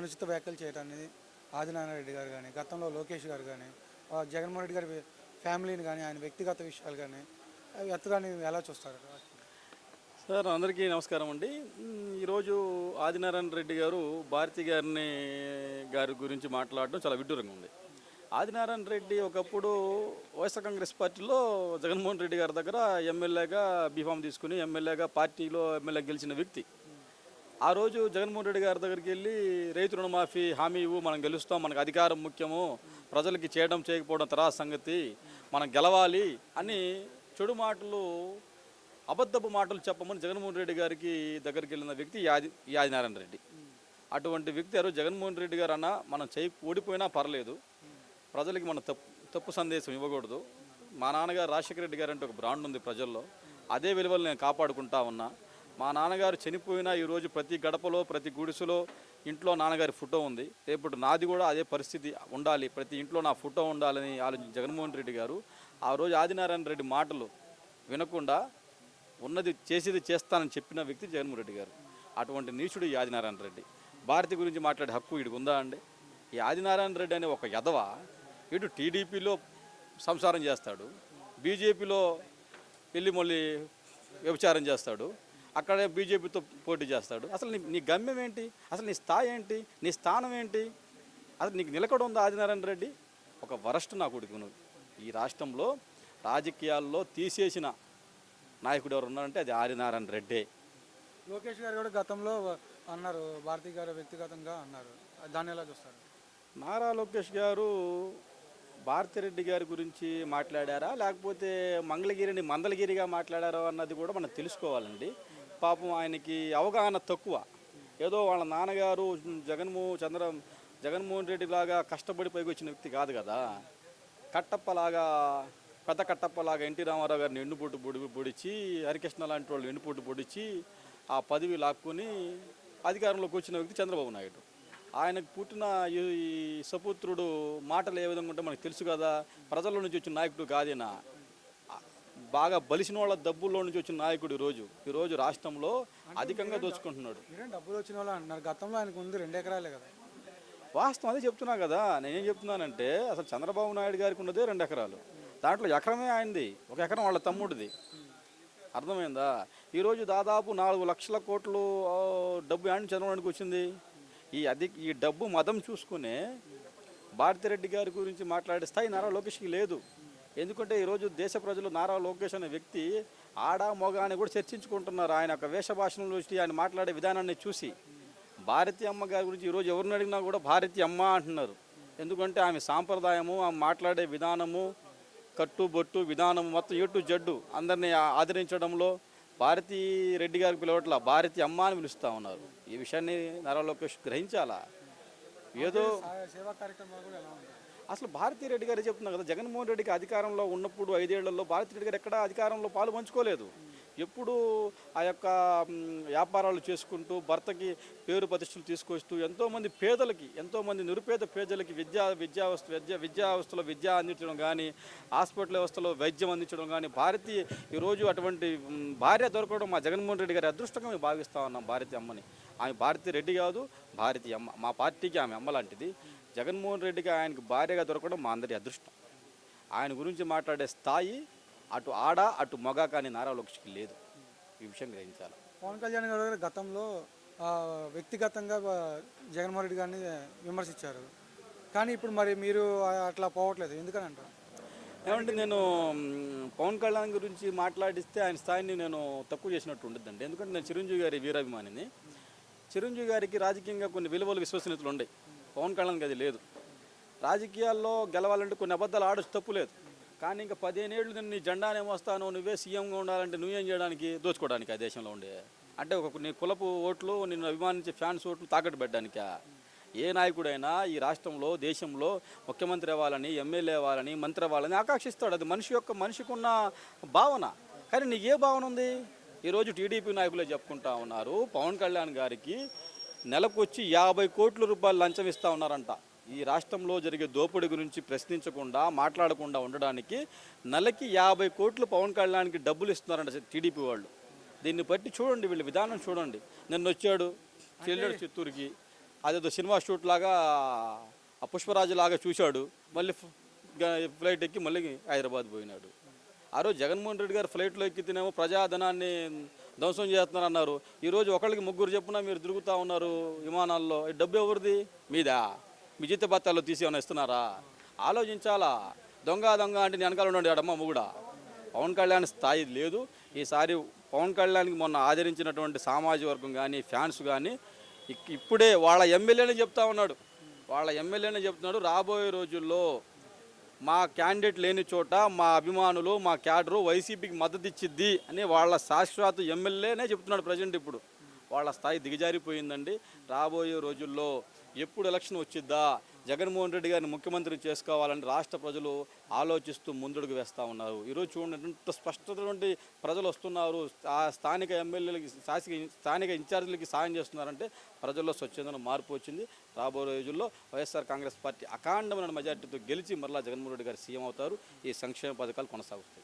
అనుచిత వ్యాఖ్యలు చేయడం అనేది ఆదినారాయణ రెడ్డి గారు కానీ గతంలో లోకేష్ గారు కానీ జగన్మోహన్ రెడ్డి గారి ఫ్యామిలీని కానీ ఆయన వ్యక్తిగత విషయాలు కానీ అవి ఎలా చూస్తారు? సార్ అందరికీ నమస్కారం అండి. ఈరోజు ఆదినారాయణ రెడ్డి గారు భారతి గారిని గారి గురించి మాట్లాడడం చాలా విడ్డూరంగా ఉంది. ఆదినారాయణ రెడ్డి ఒకప్పుడు వైఎస్ఆర్ కాంగ్రెస్ పార్టీలో జగన్మోహన్ రెడ్డి గారి దగ్గర ఎమ్మెల్యేగా బీఫామ్ తీసుకుని ఎమ్మెల్యేగా పార్టీలో ఎమ్మెల్యే గెలిచిన వ్యక్తి. ఆ రోజు జగన్మోహన్ రెడ్డి గారి దగ్గరికి వెళ్ళి రైతు రుణమాఫీ హామీ ఇవ్వు మనం గెలుస్తాం మనకు అధికారం ముఖ్యము ప్రజలకి చేయడం చేయకపోవడం తర్వాత సంగతి మనం గెలవాలి అని చెడు మాటలు అబద్ధపు మాటలు చెప్పమని జగన్మోహన్ రెడ్డి గారికి దగ్గరికి వెళ్ళిన వ్యక్తి యాది యాదినారాయణ రెడ్డి. అటువంటి వ్యక్తి ఎవరు జగన్మోహన్ రెడ్డి గారు అన్న మనం చేయి ఓడిపోయినా పర్లేదు ప్రజలకి మనం తప్పు తప్పు సందేశం ఇవ్వకూడదు. మా నాన్నగారు రాజశేఖర రెడ్డి గారు అంటే ఒక బ్రాండ్ ఉంది ప్రజల్లో. అదే విలువలు నేను కాపాడుకుంటా ఉన్నా. మా నాన్నగారు చనిపోయినా ఈరోజు ప్రతి గడపలో ప్రతి గుడిసెలో ఇంట్లో నాన్నగారి ఫోటో ఉంది. రేపు నాది కూడా అదే పరిస్థితి ఉండాలి. ప్రతి ఇంట్లో నా ఫోటో ఉండాలని ఆలోచించి జగన్మోహన్ రెడ్డి గారు. ఆ రోజు ఆదినారాయణ రెడ్డి మాటలు వినకుండా ఉన్నది చేసేది చేస్తానని చెప్పిన వ్యక్తి జగన్మోహన్ రెడ్డి గారు. అటువంటి నీచుడు ఈ ఆదినారాయణ రెడ్డి. భారతి గురించి మాట్లాడే హక్కు వీడికి ఉందా అండి? ఈ ఆదినారాయణ రెడ్డి అనే ఒక యదవ ఇటు టీడీపీలో సంసారం చేస్తాడు. బీజేపీలో వెళ్ళి మళ్ళీ వ్యభిచారం చేస్తాడు. అక్కడే బీజేపీతో పోటీ చేస్తాడు. అసలు నీ నీ గమ్యం ఏంటి? అసలు నీ స్థాయి ఏంటి? నీ స్థానం ఏంటి? అసలు నీకు నిలకడ ఉందా ఆదినారాయణ రెడ్డి? ఒక వరస్ట్ నా కొడుకు నువ్వు. ఈ రాష్ట్రంలో రాజకీయాల్లో తీసేసిన నాయకుడు ఎవరు ఉన్నారంటే అది ఆదినారాయణ రెడ్డే. లోకేష్ గారు కూడా గతంలో అన్నారు భారతీ గారు వ్యక్తిగతంగా అన్నారు. దాన్ని ఎలా చూస్తారు? నారా లోకేష్ గారు భారతిరెడ్డి గారి గురించి మాట్లాడారా? లేకపోతే మంగళగిరిని మందలగిరిగా మాట్లాడారా అన్నది కూడా మనం తెలుసుకోవాలండి. పాపం ఆయనకి అవగాహన తక్కువ. ఏదో వాళ్ళ నాన్నగారు జగన్మో చంద్ర జగన్మోహన్ రెడ్డి లాగా కష్టపడి పైకి వచ్చిన వ్యక్తి కాదు కదా. కట్టప్పలాగా పెద్ద కట్టప్పలాగా ఎన్టీ రామారావు గారిని ఎన్నుపోటు పొడి పొడిచి హరికృష్ణ లాంటి వాళ్ళు ఎన్నుపోటు పొడిచి ఆ పదవి లాక్కుని అధికారంలోకి వచ్చిన వ్యక్తి చంద్రబాబు నాయుడు. ఆయనకు పుట్టిన ఈ ఈ సపుత్రుడు మాటలు ఏ విధంగా ఉంటే మనకు తెలుసు కదా. ప్రజల నుంచి వచ్చిన నాయకుడు కాదేనా? బాగా బలిసిన వాళ్ళ డబ్బుల్లో నుంచి వచ్చిన నాయకుడు ఈరోజు. ఈరోజు రాష్ట్రంలో అధికంగా దోచుకుంటున్నాడు. డబ్బులు వచ్చిన వాళ్ళు అంటున్నారు గతంలో ఆయనకు ఉంది రెండు ఎకరాలే కదా. వాస్తవం అదే చెప్తున్నా కదా. నేనేం చెప్తున్నానంటే అసలు చంద్రబాబు నాయుడు గారికి ఉన్నదే రెండు ఎకరాలు. దాంట్లో ఎకరమే ఆయనది. ఒక ఎకరం వాళ్ళ తమ్ముడిది. అర్థమైందా? ఈరోజు దాదాపు నాలుగు లక్షల కోట్లు డబ్బు ఆయన చంద్రబాబుకి వచ్చింది. ఈ అధి ఈ డబ్బు మదం చూసుకునే భారతిరెడ్డి గారి గురించి మాట్లాడే స్థాయి నారా లోకేష్కి లేదు. ఎందుకంటే ఈరోజు దేశ ప్రజలు నారా లోకేష్ అనే వ్యక్తి ఆడ మొగ అని కూడా చర్చించుకుంటున్నారు. ఆయన యొక్క వేషభాషను చూసి ఆయన మాట్లాడే విధానాన్ని చూసి భారతి అమ్మ గారి గురించి ఈరోజు ఎవరిని అడిగినా కూడా భారతి అమ్మ అంటున్నారు. ఎందుకంటే ఆమె సాంప్రదాయము ఆమె మాట్లాడే విధానము కట్టు బొట్టు విధానం మొత్తం ఎటు జడ్డు అందరినీ ఆదరించడంలో భారతి రెడ్డి గారికి పిలవట్ల భారతి అమ్మ అని పిలుస్తూ ఉన్నారు. ఈ విషయాన్ని నారా లోకేష్ గ్రహించాలా? ఏదో సేవా కార్యక్రమాలు కూడా ఎలా అసలు భారతీ రెడ్డి గారు చెప్తున్నారు కదా జగన్మోహన్ రెడ్డికి అధికారంలో ఉన్నప్పుడు ఐదేళ్ళలో భారతీ రెడ్డి గారు ఎక్కడ అధికారంలో పాలు పంచుకోలేదు. ఎప్పుడు ఆ యొక్క వ్యాపారాలు చేసుకుంటూ భర్తకి పేరు ప్రతిష్టలు తీసుకొస్తూ ఎంతోమంది పేదలకి ఎంతోమంది నిరుపేద పేదలకి విద్యా విద్యా వ్యవస్థ విద్య విద్యా వ్యవస్థలో విద్య అందించడం కానీ హాస్పిటల్ వ్యవస్థలో వైద్యం అందించడం కానీ భారతి ఈరోజు అటువంటి భార్య దొరకడం మా జగన్మోహన్ రెడ్డి గారి అదృష్టంగా మేము భావిస్తూ ఉన్నాం భారతి అమ్మని. ఆమె భారతి రెడ్డి కాదు భారతి అమ్మ మా పార్టీకి ఆమె అమ్మ లాంటిది. జగన్మోహన్ రెడ్డికి ఆయనకు భార్యగా దొరకడం మా అందరి అదృష్టం. ఆయన గురించి మాట్లాడే స్థాయి అటు ఆడ అటు మగ కానీ నారా లోకేష్కి లేదు. ఈ విషయం గ్రహించాలి. పవన్ కళ్యాణ్ గారు గతంలో వ్యక్తిగతంగా జగన్మోహన్ రెడ్డి గారిని విమర్శించారు. కానీ ఇప్పుడు మరి మీరు అట్లా పోవట్లేదు. ఎందుకని అంటారు? ఏమంటే నేను పవన్ కళ్యాణ్ గురించి మాట్లాడిస్తే ఆయన స్థాయిని నేను తక్కువ చేసినట్టు ఉండదండి ఎందుకంటే నేను చిరంజీవి గారి వీరాభిమానిని. చిరంజీవి గారికి రాజకీయంగా కొన్ని విలువలు విశ్వసనీయతలు ఉన్నాయి పవన్ కళ్యాణ్ అది లేదు. రాజకీయాల్లో గెలవాలంటే కొన్ని అబద్ధాలు ఆడచ్చు తప్పు లేదు. కానీ ఇంకా పదిహేనేళ్ళు నేను నీ జెండానే మోస్తాను నువ్వే సీఎంగా ఉండాలంటే నువ్వేం చేయడానికి దోచుకోవడానికి ఆ దేశంలో ఉండే? అంటే ఒక నీ కులపు ఓట్లు నిన్ను అభిమానించే ఫ్యాన్స్ ఓట్లు తాకట్టు పెట్టడానికా? ఏ నాయకుడైనా ఈ రాష్ట్రంలో దేశంలో ముఖ్యమంత్రి అవ్వాలని ఎమ్మెల్యే అవ్వాలని మంత్రి అవ్వాలని ఆకాంక్షిస్తాడు. అది మనిషి యొక్క మనిషికి ఉన్న భావన. కానీ నీకు ఏ భావన ఉంది? ఈరోజు టీడీపీ నాయకులే చెప్పుకుంటా ఉన్నారు. పవన్ కళ్యాణ్ గారికి నెలకు వచ్చి యాభై కోట్ల రూపాయలు లంచం ఇస్తా ఉన్నారంట. ఈ రాష్ట్రంలో జరిగే దోపిడీ గురించి ప్రశ్నించకుండా మాట్లాడకుండా ఉండడానికి నెలకి యాభై కోట్లు పవన్ కళ్యాణ్కి డబ్బులు ఇస్తున్నారంట టీడీపీ వాళ్ళు. దీన్ని బట్టి చూడండి వీళ్ళ విధానం చూడండి. నిన్న వచ్చాడు చెల్లెడు చిత్తూరుకి. అదేదో సినిమా షూట్ లాగా పుష్పరాజు లాగా చూశాడు. మళ్ళీ ఫ్లైట్ ఎక్కి మళ్ళీ హైదరాబాద్ పోయినాడు. ఆ రోజు జగన్మోహన్ రెడ్డి గారు ఫ్లైట్లో ఎక్కితేనేమో ప్రజాధనాన్ని ధ్వంసం చేస్తున్నారు అన్నారు ఈరోజు ఒకళ్ళకి ముగ్గురు చెప్పున మీరు తిరుగుతూ ఉన్నారు విమానాల్లో. ఈ డబ్బు ఎవరిది? మీదా? మీ జీత బత్తాల్లో తీసి ఏమైనా ఇస్తున్నారా? ఆలోచించాలా? దొంగ దొంగ అంటే వెనకాల ఉండండి అడమ్మ కూడా పవన్ కళ్యాణ్ స్థాయి లేదు. ఈసారి పవన్ కళ్యాణ్కి మొన్న ఆదరించినటువంటి సామాజిక వర్గం కానీ ఫ్యాన్స్ కానీ ఇప్పుడే వాళ్ళ ఎమ్మెల్యేనే చెప్తా ఉన్నాడు. వాళ్ళ ఎమ్మెల్యేనే చెప్తున్నాడు రాబోయే రోజుల్లో మా క్యాండిడేట్ లేని చోట మా అభిమానులు మా క్యాడరు వైసీపీకి మద్దతు ఇచ్చిద్ది అని వాళ్ళ శాశ్వత ఎమ్మెల్యేనే చెప్తున్నాడు ప్రజెంట్ ఇప్పుడు. వాళ్ళ స్థాయి దిగజారిపోయిందండి. రాబోయే రోజుల్లో ఎప్పుడు ఎలక్షన్ వచ్చిద్దా జగన్మోహన్ రెడ్డి గారిని ముఖ్యమంత్రి చేసుకోవాలని రాష్ట్ర ప్రజలు ఆలోచిస్తూ ముందడుగు వేస్తూ ఉన్నారు. ఈరోజు చూడండి ఎంత స్పష్టటువంటి ప్రజలు వస్తున్నారు. ఆ స్థానిక ఎమ్మెల్యేలకి శాసక స్థానిక ఇన్ఛార్జీలకి సాయం చేస్తున్నారంటే ప్రజల్లో స్వచ్ఛందన మార్పు వచ్చింది. రాబోయే రోజుల్లో వైఎస్ఆర్ కాంగ్రెస్ పార్టీ అఖాండమైన మెజార్టీతో గెలిచి మరలా జగన్మోహన్ రెడ్డి గారు సీఎం అవుతారు. ఈ సంక్షేమ పథకాలు కొనసాగుతాయి.